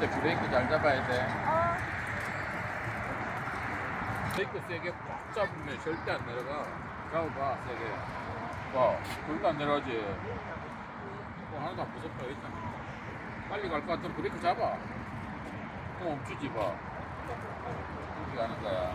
때 브레이크 잘 잡아야 돼. 어. 브레이크 세게 꽉 잡으면 절대 안 내려가. 잡아봐, 세게. 봐, 그러니까 안 내려가지. 뭐 하나도 안 무섭다, 일단. 빨리 갈 것 같으면 브레이크 잡아. 그럼 멈추지, 봐. 이렇게 가는 거야.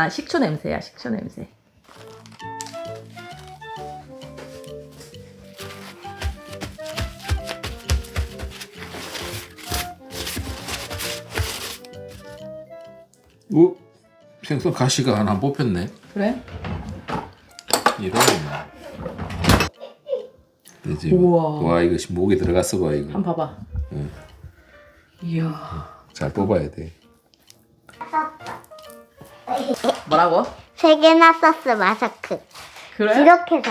아 식초 냄새야 식초 냄새. 오, 생선 가시가 하나 뽑혔네. 그래? 이러네. 그지? 우와. 와 이거 목에 들어갔어 봐 이거. 한번 봐봐. 응. 이야. 잘 뽑아야 돼. 뭐라고? 세 개나 썼어 마스크. 그래? 이렇게 해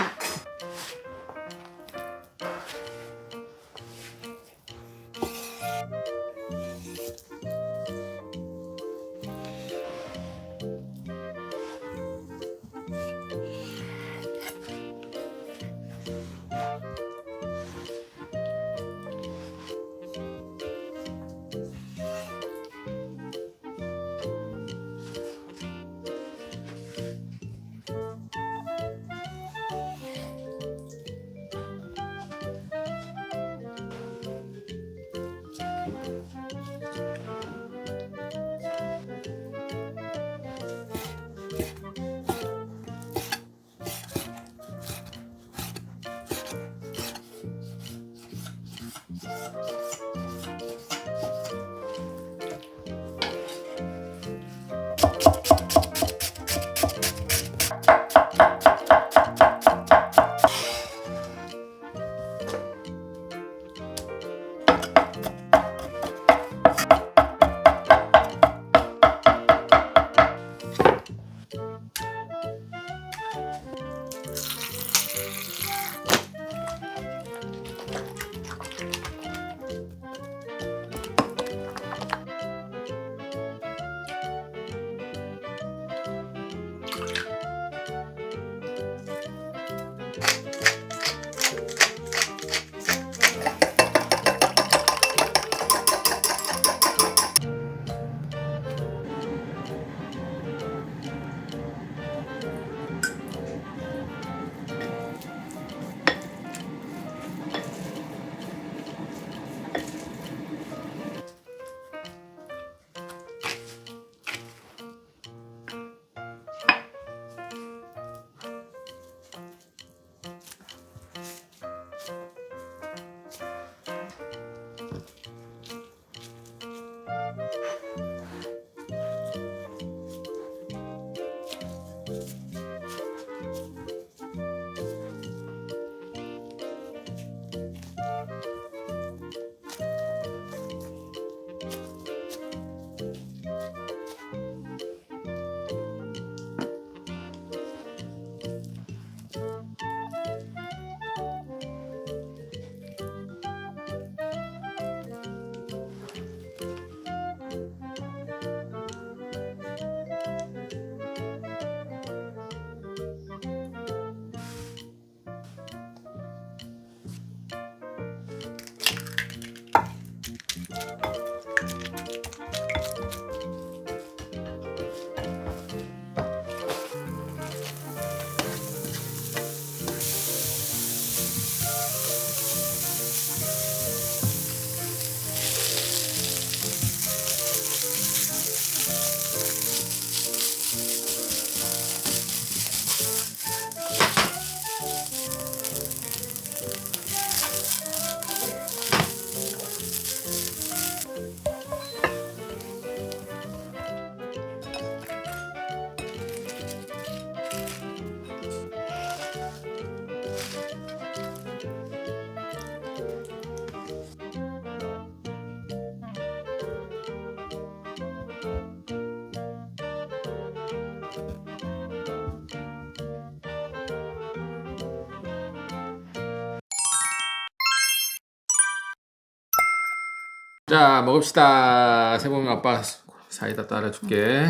자 먹읍시다 세범이 아빠 사이다 따라줄게.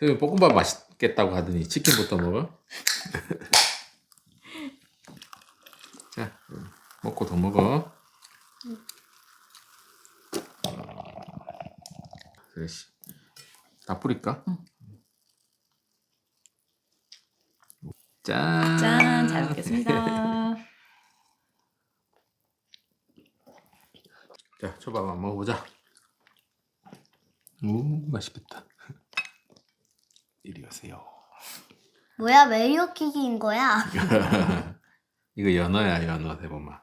세범이 볶음밥 맛있겠다고 하더니 치킨부터 먹어 자 먹고 더 먹어 그렇지 다 뿌릴까? 짠. 짠, 잘 먹겠습니다. 자, 초밥 한번 먹어보자. 오, 맛있겠다. 이리 오세요. 뭐야 왜 이렇게 긴 거야? 이거 연어야, 연어, 세범아.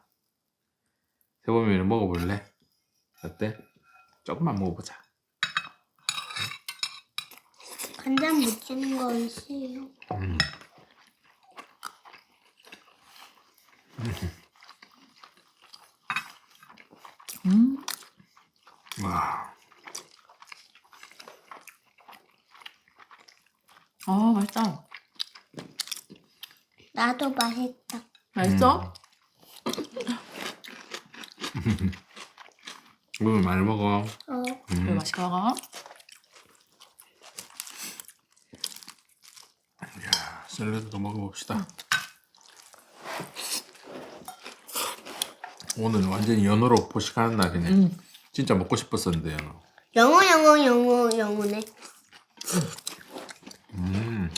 세범이 는 먹어볼래? 어때? 조금만 먹어보자. 간장 묻히는 건 싫어. 음. 음, 와, 아 맛있다. 나도 맛있다. 맛있어? 오늘 많이 먹어. 어. 왜 음. 맛있게 먹어? 야, 샐러드도 먹어봅시다. 오늘 완전히 연어로 포식하는 날이네. 음. 진짜 먹고 싶었었는데 연어. 영어 영어 영어 영어네. 음.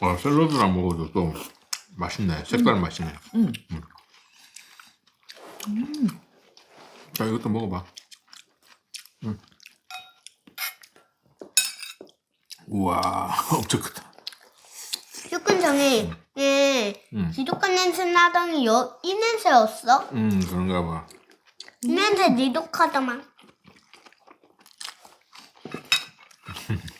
와, 샐러드랑 먹어도 또 맛있네. 색깔 맛이네. 음. 자, 이것도 먹어봐. 음. 우와, 엄청 크다. 조금 전에 예 음. 지독한 냄새 나더니 여, 이 냄새였어? 음, 그런가 봐. 이 냄새 지독하더만.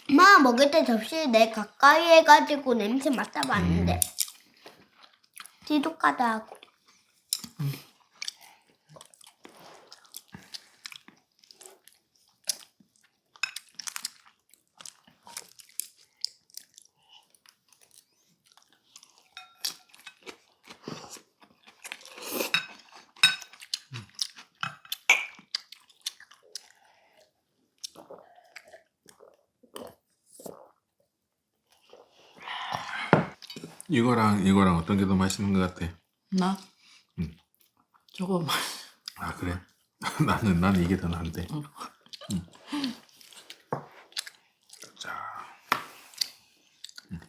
엄마 먹을 때 접시 내 가까이 해가지고 냄새 맡아봤는데 지독하다고. 이거랑 이거랑 어떤 게 더 맛있는 것 같아? 나? 음. 저거 맛. 아, 그래? 나는, 나는 이게 더 나은데. 응. 음. 자. 음.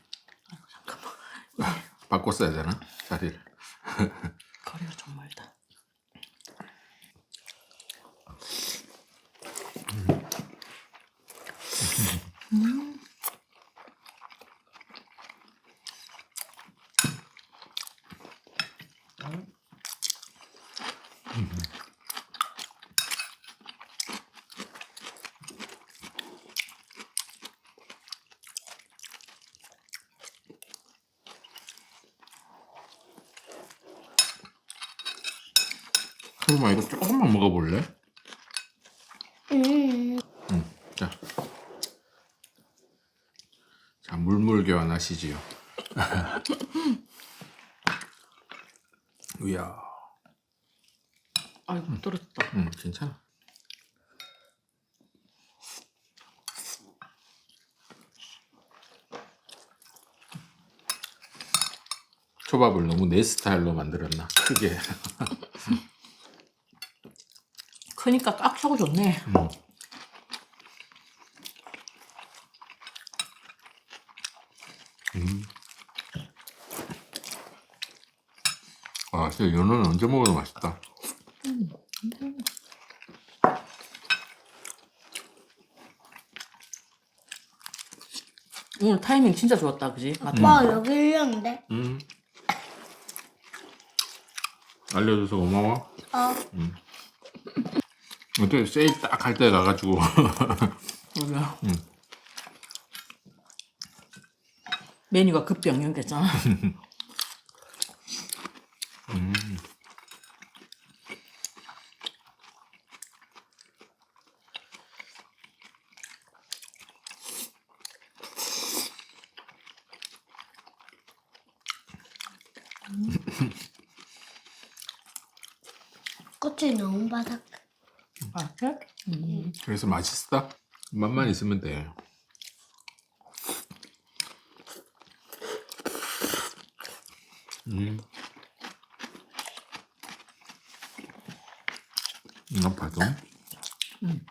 바꿔 써야 되나? 자리를. 거리가 좀 멀다. 설마 이거 조금만 먹어볼래? 음. 응. 자. 자, 물물 교환하시지요. 이야. 아이고 떨어졌다. 응, 괜찮아. 초밥을 너무 내 스타일로 만들었나? 크게. 크니까 꽉 차고 좋네. 음. 음. 아, 진짜 연어는 언제 먹어도 맛있다. 오늘 타이밍 진짜 좋았다, 그지? 맞다. 와 여기 일렸는데. 음. 알려줘서 고마워. 어. 어떻게 세일 딱 할 때 가가지고 그러게요. 음. 메뉴가 급변경됐잖아 껍질 너무 바삭. 아, 그래? 음. 그래서 맛있어? 맛만 있으면 돼. 음. 이거 봐도. 음.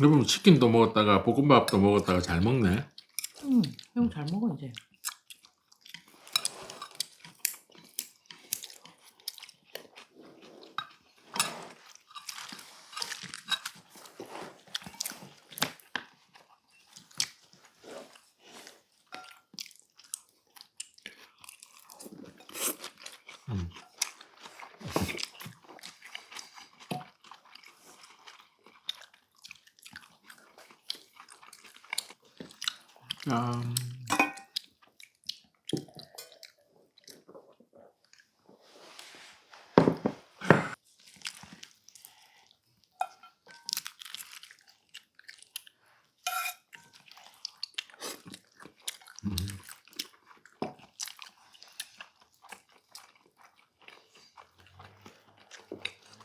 여러분 치킨도 먹었다가 볶음밥도 먹었다가 잘 먹네. 음, 형잘 먹어 이제. 짠.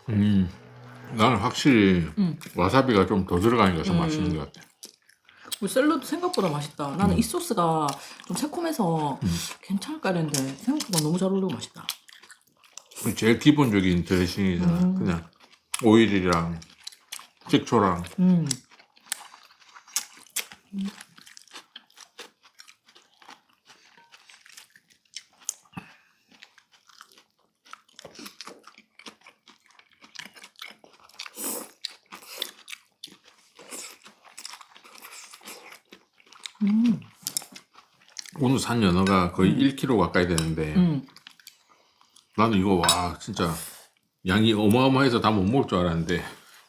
음, 나는 확실히 음. 와사비가 좀 더 들어가니까 더 맛있는 것 같아. 우리 샐러드 생각보다 맛있다. 나는 이 소스가 좀 새콤해서 괜찮을까 했는데 생각보다 너무 잘 어울리고 맛있다. 제일 기본적인 드레싱이잖아. 음. 그냥 오일이랑 식초랑 음. 음. 오늘 산 연어가 거의 1kg 가까이 되는데 음. 나는 이거 와 진짜 양이 어마어마해서 다 못 먹을 줄 알았는데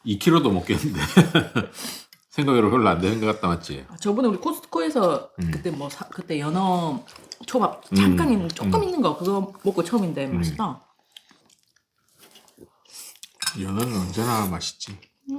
2kg도 먹겠는데 생각으로 별로 안 되는 것 같다 맞지? 아, 저번에 우리 코스트코에서 음. 그때 뭐 사, 그때 연어 초밥 잠깐 음, 있는 조금 음. 있는 거 그거 먹고 처음인데 음. 맛있다. 연어는 언제나 맛있지. 음.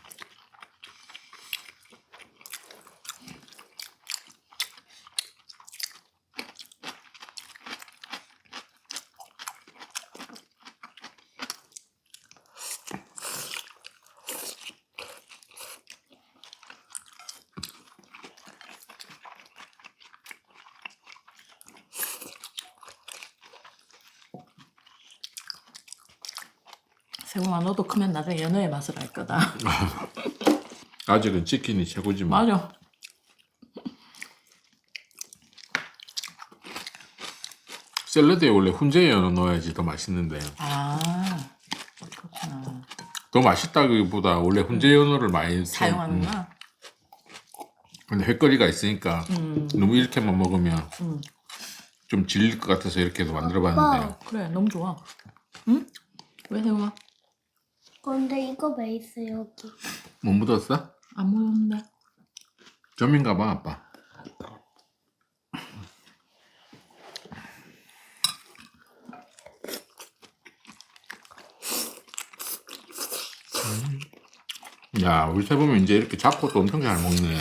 세웅아 너도 크면 나중에 연어의 맛을 알 거다. 아직은 치킨이 최고지 뭐. 맞아. 샐러드에 원래 훈제 연어 넣어야지 더 맛있는데 아 그렇구나. 더 맛있다기보다 원래 훈제 연어를 많이 써- 음. 사용하는구나. 근데 횟거리가 있으니까 음. 너무 이렇게만 먹으면 음. 좀 질릴 것 같아서 이렇게도 만들어봤는데 아빠. 그래 너무 좋아. 응? 왜 세웅아? 근데 이거 왜 있어 여기? 못 묻었어? 안 먹었는데. 점인가 봐 아빠 음. 야 우리 세보면 이제 이렇게 잡고 또 엄청 잘 먹네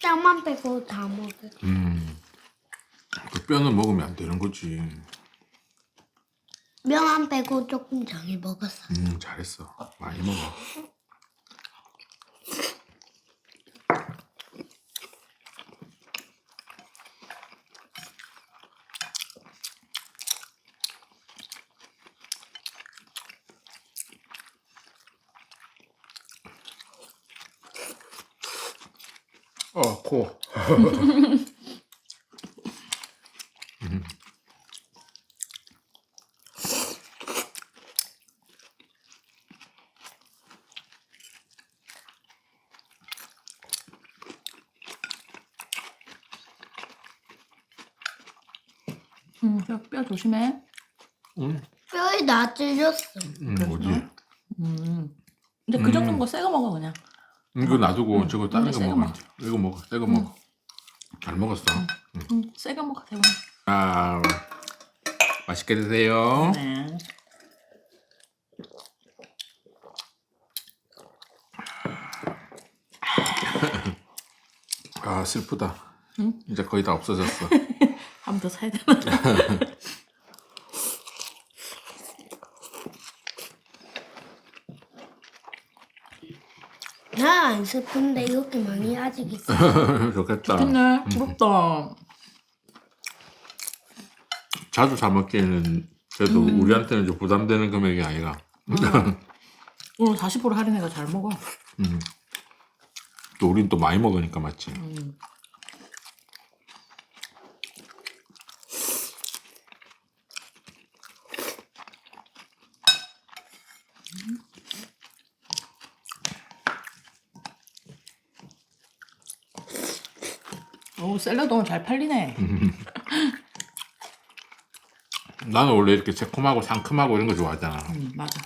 짱만 빼고 다 먹을. 음. 그 뼈는 먹으면 안 되는 거지 명안 빼고 조금 전에 먹었어. 음 잘했어 많이 먹어 어, 코. 응, 뼈, 뼈 조심해. 음, 뼈에 나 찔렸어. 음 뭐지? 음. 근데 그거새거 먹어 그냥. 이거 놔두고 저거 다른 근데 거 새거 먹어. 이거 먹어. 새거 먹어. 잘 먹었어. 응, 새거 먹어 세웅아. 아, 맛있게 드세요. 네. 아 슬프다. 응? 이제 거의 다 없어졌어. 한 번 더 사야 되나? 나안 슬픈데 이렇게 많이 아직 있어. 좋겠다. 좋겠네. 부럽다. 자주 사 먹기에는 그래도 우리한테는 좀 부담되는 금액이 아니라. 오늘 40% 할인해가 잘 먹어. 음. 또 우린 또 많이 먹으니까 맞지. 음. 오 샐러드 오늘 잘 팔리네. 나는 원래 이렇게 새콤하고 상큼하고 이런 거 좋아하잖아. 음, 맞아.